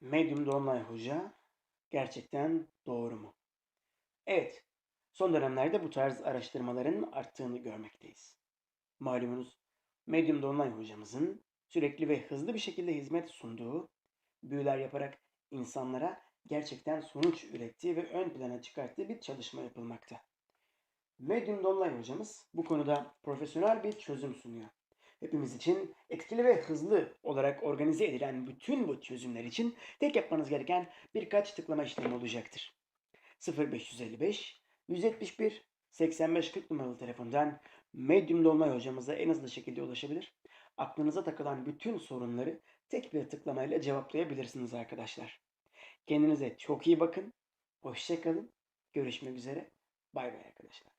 Medyum Dolunay Hoca gerçekten doğru mu? Evet, son dönemlerde bu tarz araştırmaların arttığını görmekteyiz. Malumunuz Medyum Dolunay hocamızın sürekli ve hızlı bir şekilde hizmet sunduğu, büyüler yaparak insanlara gerçekten sonuç ürettiği ve ön plana çıkarttığı bir çalışma yapılmakta. Medyum Dolunay hocamız bu konuda profesyonel bir çözüm sunuyor. Hepimiz için etkili ve hızlı olarak organize edilen bütün bu çözümler için tek yapmanız gereken birkaç tıklama işlemi olacaktır. 0555 171 8540 numaralı telefondan Medium Dolunay hocamıza en hızlı şekilde ulaşabilir. Aklınıza takılan bütün sorunları tek bir tıklamayla cevaplayabilirsiniz arkadaşlar. Kendinize çok iyi bakın. Hoşçakalın. Görüşmek üzere. Bay bay arkadaşlar.